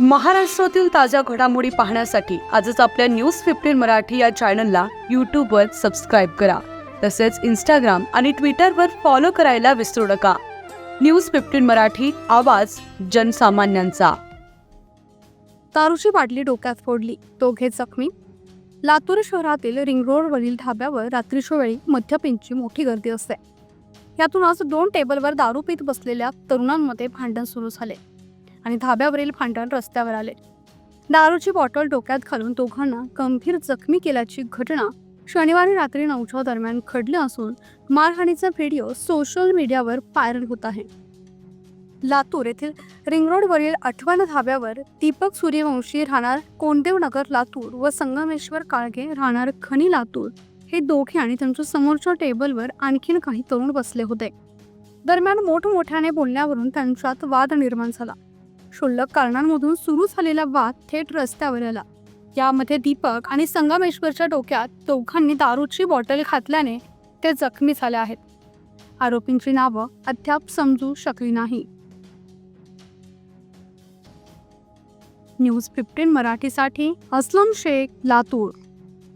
महाराष्ट्रातील ताज्या घडामोडी पाहण्यासाठी आजच आपल्या न्यूज फिफ्टीन मराठी या चॅनलला यूट्यूबवर सबस्क्राईब करा. तसेच इंस्टाग्राम आणि ट्विटरवर फॉलो करायला विसरू नका. न्यूज फिफ्टीन मराठी आवाज जनसामान्यांचा. दारूची बाटली डोक्यात फोडली. दोघे जखमी. लातूर शहरातील रिंग रोडवरील ढाब्यावर रात्रीच्या वेळी मद्यपींची मोठी गर्दी असते. यातूनच दोन टेबलवर दारू पीत बसलेल्या तरुणांमध्ये भांडण सुरू झाले. आणि धाब्यावरील भांडण रस्त्यावर आले. दारूची बॉटल डोक्यात घालून दोघांना गंभीर जखमी केल्याची घटना शनिवारी रात्री नऊच्या दरम्यान घडली असून मारहाणीचा व्हिडिओ सोशल मीडियावर व्हायरल होत आहे. लातूर येथील रिंगरोडवरील आठवण धाब्यावर दीपक सूर्यवंशी राहणार कोंडेव नगर लातूर व संगमेश्वर काळगे राहणार खनी लातूर हे दोघे आणि त्यांच्या समोरच्या टेबलवर आणखीन काही तरुण बसले होते. दरम्यान मोठमोठ्याने बोलण्यावरून त्यांच्यात वाद निर्माण झाला. क्षुल्लक कारणांमधून सुरू झालेला वाद थेट रस्त्यावर आला. यामध्ये दीपक आणि संगमेश्वरच्या डोक्यात दोघांनी दारूची बॉटल घातल्याने ते जखमी झाले आहेत. आरोपींची नावं अद्याप समजू शकली नाही. न्यूज फिफ्टीन मराठीसाठी अस्लम शेख लातूर.